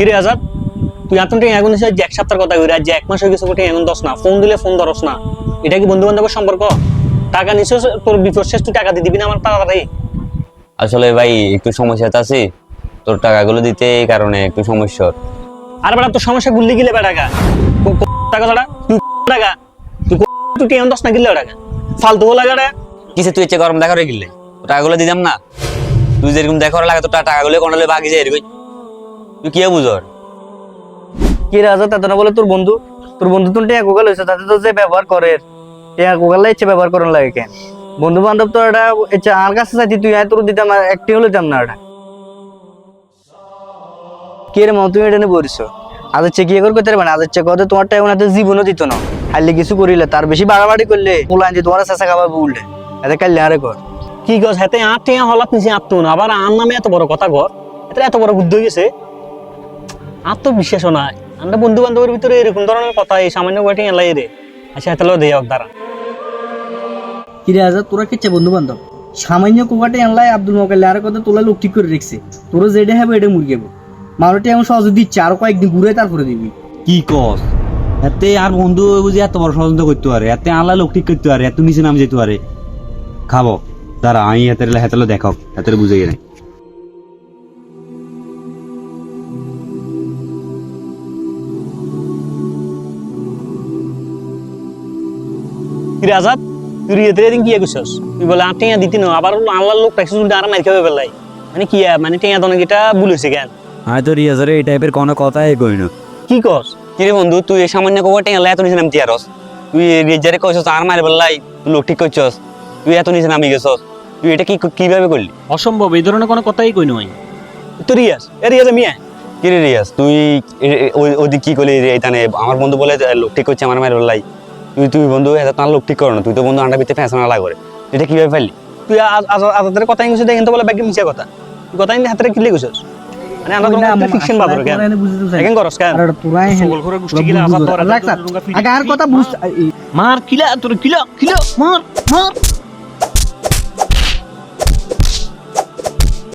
কিরে আজাদ? তুই এখন এসে যে এক সপ্তাহের কথা কইরা যে এক মাস হয়ে গেছে কোটি এখন দশ না। ফোন দিলে ফোন ধরস না। এটা কি বন্ধু বান্ধবের সম্পর্ক? টাকা নিশ্চয় তোর বিপদ শেষ তুই টাকা দিয়ে দিবি না আমার তাড়াতাড়ি? আসলে ভাই একটু সমস্যাতে আছি। তোর টাকাগুলো দিতে এই কারণে একটু সমস্যা আর বেটা তোর সমস্যা গুললি গিলে বেটাকা টাকা ছাড়া তুই টাকা তুই তুই দশ না গিলে টাকা ফালতু বলা গাড়া কিসে তুই ইচ্ছে গরম দেখা করে গেলে? টাকাগুলো দিতাম না। তুই যেরকম দেখা লাগে তোর টাকাগুলো কোনলে বাকি যায় এরকম। তুই কি বুঝর কি রাজা তাতে না বলে তোর বন্ধু? তোর বন্ধু তো টিয়া গুগল হয়েছে তাতে তো যে ব্যবহার করে টিয়া গুগল ইচ্ছে ব্যবহার করার লাগে কেন? বন্ধু বান্ধব তো এটা ইচ্ছে আর কাছে চাইতি তুই আয় তোর দিতাম আর একটি হলে দিতাম না এটা কি রে মা তুমি এটা নিয়ে বলিস আজ চেক ইয়ে করে করতে পারবে না আজ চেক করতে তোমার টাইম ওনাদের জীবনও দিত না। হাইলে কিছু করিলে তার বেশি বাড়াবাড়ি করলে পোলাইন যে তোমার চেঁচা খাবার উল্টে এতে কাল্লে আরে কর কি গছ, হাতে আট টিয়া হলাত নিচে না আবার আম নামে এত বড় কথা কর এটা এত বড় বুদ্ধি হয়ে গেছে। আত্মবিশ্বাস নাই। আমরা বন্ধু বান্ধবের ভিতরে এরকম ধরনের কথা এই সামান্য কয়টি এলাই রে আচ্ছা এত দেয় দ্বারা কিরে আজাদ তোরা কিচ্ছে বন্ধু বান্ধব সামান্য কোকাটে আনলাই আব্দুল মোকাল্লে আর কথা তোলা লোক ঠিক করে রেখছে। তোরা যেটা হবে এটা মুরগেবো মানুষটা এমন সহজে দিচ্ছে আরও কয়েকদিন ঘুরে তারপরে দিবি। কি কস? এতে আর বন্ধু বুঝি এত বড় ষড়যন্ত্র করতে পারে এতে আল্লাহ লোক ঠিক করতে পারে এত নিচে নাম যেতে পারে। খাব। দাঁড়া আমি হাতের হাতেলে দেখাও হাতের বুঝে গেলে আজাদ তুই রিয়েতে এদিন কি করছস তুই বলে টিয়া দিতি না আবার আল্লাহর লোক উল্টা আর মার খাবে বেলাই মানে কি মানে টিয়া দনে গিটা বলেছে কেন? আমি তো রিয়াজারে এই টাইপের কোনো কথাই কই না। কি কস? কিরে বন্ধু তুই এই সামান্য কোবা এত নিচে নামতি আরস তুই রেজারে কইছস আর তুই লোক ঠিক করছস তুই এত নিচে নামি গেছস? তুই এটা কি কীভাবে করলি? অসম্ভব এই ধরনের কোনো কথাই কই নয় তো রিয়াজ এ রিয়াজ মিয়া কিরে রিয়াস তুই ওই- ওদিক কি করলি রে আমার বন্ধু বলে লোক ঠিক করছে আমার মারি বললাই তুই তুই বন্ধু এটা তার লোক ঠিক করো না তুই তো বন্ধু আন্ডা ভিতরে ফ্যাশন আলা করে তুই এটা কীভাবে ফেললি তুই আজ- আজ- আজাদের কথা ইংলিশে দেখেন তো বলে ব্যাগে মিশা কথা। তুই কথা ইংলিশে হাতে কিলে গেছস। মানে আমরা তো ফিকশন বাদ রে কেন? এখন করস কেন? সকল করে গোষ্ঠী গিলা তোরা আগে আর কথা বুঝ মার কিলা তোর কিলা কিলা মার মার।